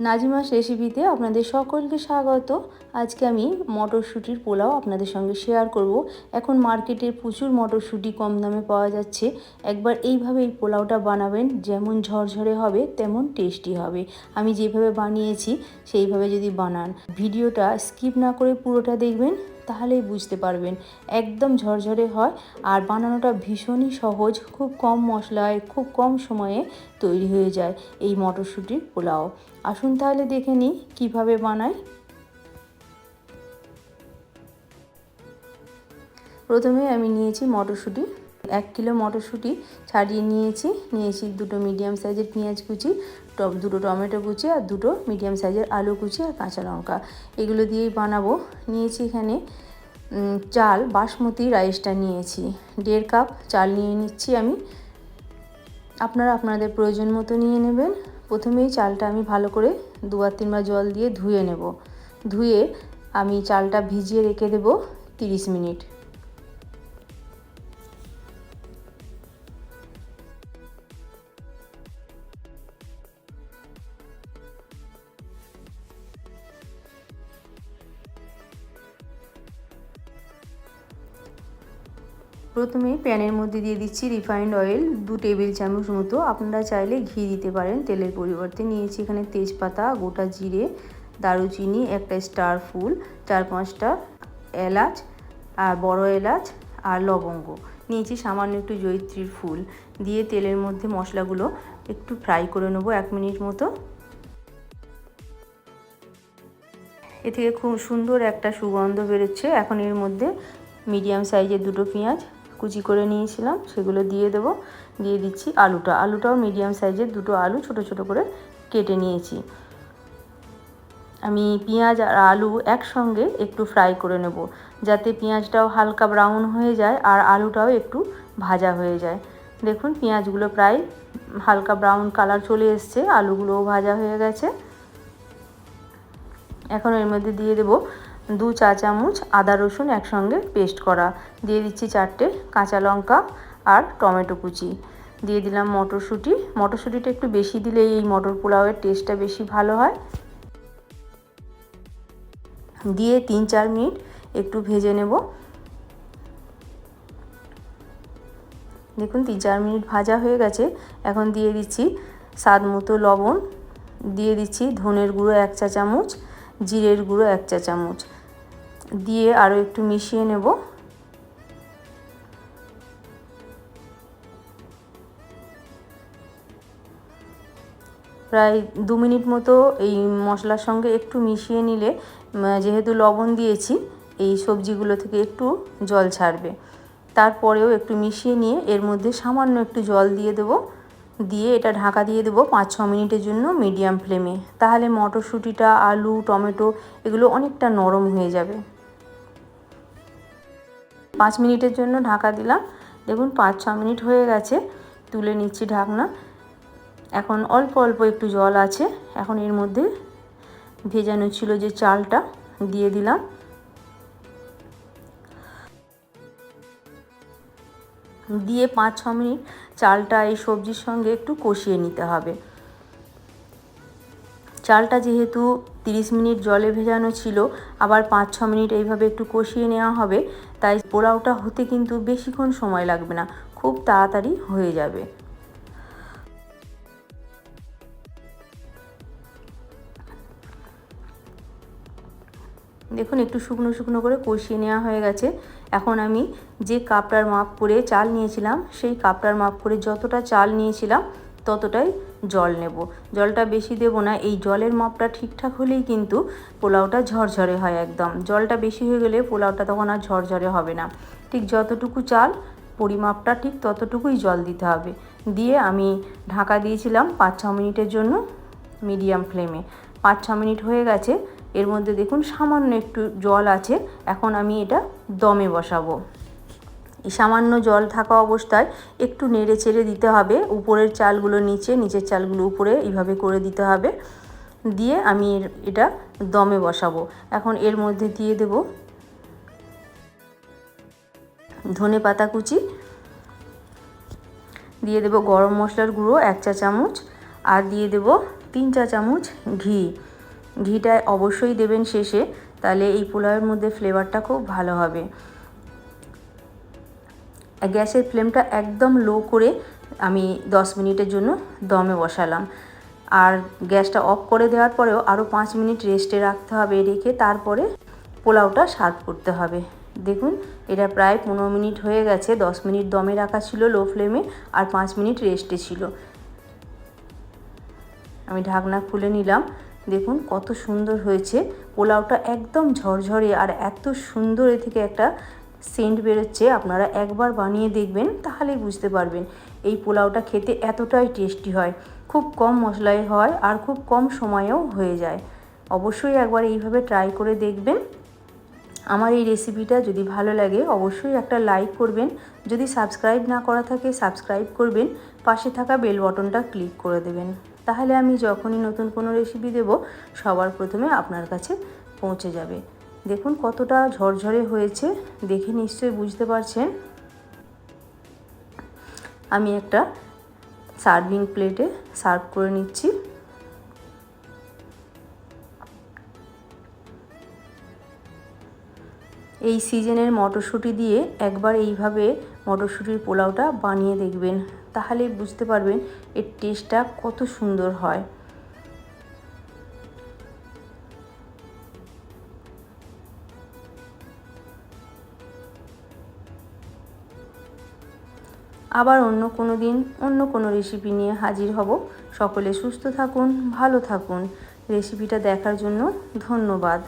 নাজিমাস রেসিপিতে আপনাদের সকলকে স্বাগত। আজকে আমি মটরশুঁটির পোলাও আপনাদের সঙ্গে শেয়ার করব। এখন মার্কেটে প্রচুর মটরশুঁটি কম দামে পাওয়া যাচ্ছে। একবার এইভাবে এই পোলাওটা বানাবেন, যেমন ঝরঝরে হবে, তেমন টেস্টি হবে। আমি যেভাবে বানিয়েছি, সেইভাবে যদি বানান। ভিডিওটা স্কিপ না করে পুরোটা দেখবেন। তাহলেই বুঝতে পারবেন। একদম ঝরঝরে হয় আর বানানোটা ভীষণই সহজ, খুব কম মশলায়, খুব কম সময়ে তৈরি হয়ে যায় এই মটরশুঁটির পোলাও। আসুন তাহলে দেখে নিই কীভাবে বানাই প্রথমে আমি নিয়েছি মটরশুঁটি, এক কিলো মটরশুঁটি ছাড়িয়ে নিয়েছি। নিয়েছি দুটো মিডিয়াম সাইজের পেঁয়াজ কুচি টপ দুটো টমেটো কুচি আর দুটো মিডিয়াম সাইজের আলু কুচি আর কাঁচা লঙ্কা। এগুলো দিয়েই বানাবো। নিয়েছি এখানে চাল, বাসমতি, রাইসটা নিয়েছি। দেড় কাপ চাল নিয়ে নিচ্ছি আমি। আপনারা আপনাদের প্রয়োজন মতো নিয়ে নেবেন। প্রথমেই চালটা আমি ভালো করে দুবার তিনবার জল দিয়ে ধুয়ে নেব। ধুয়ে আমি চালটা ভিজিয়ে রেখে দেব তিরিশ মিনিট। প্রথমে প্যানের মধ্যে দিয়ে দিচ্ছি রিফাইন্ড অয়েল দু টেবিল চামচ মতো। আপনারা চাইলে ঘি দিতে পারেন, তেলের পরিবর্তে। নিয়েছি এখানে তেজপাতা, গোটা জিরে, দারুচিনি, একটা স্টার ফুল, চার পাঁচটা এলাচ আর বড় এলাচ আর লবঙ্গ। নিয়েছি সামান্য একটু জৈত্রীর ফুল। দিয়ে তেলের মধ্যে মশলাগুলো একটু ফ্রাই করে নেব এক মিনিট মতো। এ থেকে খুব সুন্দর একটা সুগন্ধ বেরোচ্ছে। এখন এর মধ্যে মিডিয়াম সাইজের দুটো পেঁয়াজ কুচি করে নিয়েছিলাম, সেগুলো দিয়ে দেব। দিয়ে দিচ্ছি আলুটা। আলুটাও মিডিয়াম সাইজের, দুটো আলু ছোট ছোট করে কেটে নিয়েছি। আমি পেঁয়াজ আর আলু একসঙ্গে একটু ফ্রাই করে নেব, যাতে পেঁয়াজটাও হালকা ব্রাউন হয়ে যায় আর আলুটাও একটু ভাজা হয়ে যায়। দেখুন, পেঁয়াজগুলো প্রায় হালকা ব্রাউন কালার চলে এসছে, আলুগুলোও ভাজা হয়ে গেছে। এখন এর মধ্যে দিয়ে দেবো দু চা চামচ আদা রসুন একসঙ্গে পেস্ট করা। দিয়ে দিচ্ছি চারটে কাঁচা লঙ্কা আর টমেটো কুচি। দিয়ে দিলাম মটরশুঁটি। মটরশুঁটিটা একটু বেশি দিলে এই মটর পোলাওয়ের টেস্টটা বেশি ভালো হয়। দিয়ে তিন চার মিনিট একটু ভেজে নেব। দেখুন তিন চার মিনিট ভাজা হয়ে গেছে। এখন দিয়ে দিচ্ছি স্বাদ মতো লবণ। দিয়ে দিচ্ছি ধনের গুঁড়ো এক চা চামচ, জিরের গুঁড়ো এক চা চামচ। দিয়ে আরও একটু মিশিয়ে নেব। প্রায় দু মিনিট মতো এই মশলার সঙ্গে একটু মিশিয়ে নিলে যেহেতু লবণ দিয়েছি, এই সবজিগুলো থেকে একটু জল ছাড়বে। তারপরেও একটু মিশিয়ে নিয়ে এর মধ্যে সামান্য একটু জল দিয়ে দেবো। দিয়ে এটা ঢাকা দিয়ে দেবো পাঁচ ছ মিনিটের জন্য মিডিয়াম ফ্লেমে। তাহলে মটরশুঁটিটা, আলু, টমেটো এগুলো অনেকটা নরম হয়ে যাবে। পাঁচ মিনিটের জন্য ঢাকা দিলাম। দেখুন, পাঁচ, ছ মিনিট হয়ে গেছে। তুলে নিচ্ছি ঢাকনা। এখন অল্প অল্প একটু জল আছে। এখন এর মধ্যে ভেজানো ছিল যে চালটা, দিয়ে দিলাম। দিয়ে পাঁচ, ছ মিনিট চালটা, এই সবজির সঙ্গে একটু কষিয়ে নিতে হবে। চালটা যেহেতু 30 মিনিট জলে ভেজানো ছিল, আবার পাঁচ ছ মিনিট এইভাবে একটু কষিয়ে নেওয়া হবে, তাই পোলাওটা হতে কিন্তু বেশিক্ষণ সময় লাগবে না, খুব তাড়াতাড়ি হয়ে যাবে। দেখুন, একটু শুকনো শুকনো করে কষিয়ে নেওয়া হয়ে গেছে। এখন আমি যে কাপটার মাপ করে চাল নিয়েছিলাম, সেই কাপটার মাপ করে যতটা চাল নিয়েছিলাম, ততটাই জল নেব। জলটা বেশি দেব না, এই জলের মাপটা ঠিকঠাক হলেই কিন্তু পোলাওটা ঝরঝরে হয় একদম। জলটা বেশি হয়ে গেলে পোলাওটা তখন আর ঝরঝরে হবে না। ঠিক যতটুকু চাল, পরিমাপটা ঠিক ততটুকুই জল দিতে হবে। দিয়ে আমি ঢাকা দিয়েছিলাম পাঁচ ছ মিনিটের জন্য মিডিয়াম ফ্লেমে। পাঁচ ছ মিনিট হয়ে গেছে, এর মধ্যে দেখুন সামান্য একটু জল আছে, এখন আমি এটা দমে বসাবো। সামান্য জল থাকা অবস্থায় একটু নেড়ে চেড়ে দিতে হবে। উপরের চালগুলো নিচে, নিচের চালগুলো উপরে এইভাবে করে দিতে হবে। দিয়ে আমি এটা দমে বসাবো। এখন এর মধ্যে দিয়ে দেব ধনে পাতা কুচি। দিয়ে দেব গরম মশলার গুঁড়ো এক চা চামচ। আর দিয়ে দেব তিন চা চামচ ঘি। ঘিটা অবশ্যই দেবেন শেষে, তাহলে এই পোলাওয়ের মধ্যে ফ্লেভারটা খুব ভালো হবে। গ্যাসের ফ্লেমটা একদম লো করে আমি 10 মিনিটের জন্য দমে বসালাম। আর গ্যাসটা অফ করে দেওয়ার পরেও আরও পাঁচ মিনিট রেস্টে রাখতে হবে, রেখে তারপরে পোলাওটা সার্ভ করতে হবে। দেখুন, এটা প্রায় পনেরো মিনিট হয়ে গেছে, দশ মিনিট দমে রাখা ছিল লো ফ্লেমে আর পাঁচ মিনিট রেস্টে ছিল। আমি ঢাকনা খুলে নিলাম। দেখুন, কত সুন্দর হয়েছে। পোলাওটা একদম ঝরঝরে আর এত সুন্দর এ থেকে একটা সেন্ট বেরোচ্ছে, আপনারা একবার বানিয়ে দেখবেন, তাহলেই বুঝতে পারবেন এই পোলাওটা খেতে এতটাই টেস্টি হয়। খুব কম মশলায় হয় আর খুব কম সময়েও হয়ে যায়। অবশ্যই একবার এইভাবে ট্রাই করে দেখবেন। আমার এই রেসিপিটা যদি ভালো লাগে, অবশ্যই একটা লাইক করবেন। যদি সাবস্ক্রাইব না করা থাকে, সাবস্ক্রাইব করবেন। পাশে থাকা বেল বটনটা ক্লিক করে দেবেন। তাহলে আমি যখনই নতুন কোনো রেসিপি দেব, সবার প্রথমে আপনার কাছে পৌঁছে যাবে। দেখুন কতটা ঝরঝরে হয়েছে, দেখে নিশ্চয়ই বুঝতে পারছেন। আমি একটা সার্ভিং প্লেটে সার্ভ করে নিচ্ছি। এই সিজনের মটরশুঁটি দিয়ে একবার এইভাবে মটরশুঁটির পোলাওটা বানিয়ে দেখবেন, তাহলে বুঝতে পারবেন এর টেস্টটা কত সুন্দর হয়। আবার অন্য কোনো দিন অন্য কোনো রেসিপি নিয়ে হাজির হব। সকলে সুস্থ থাকুন, ভালো থাকুন। রেসিপিটা দেখার জন্য ধন্যবাদ।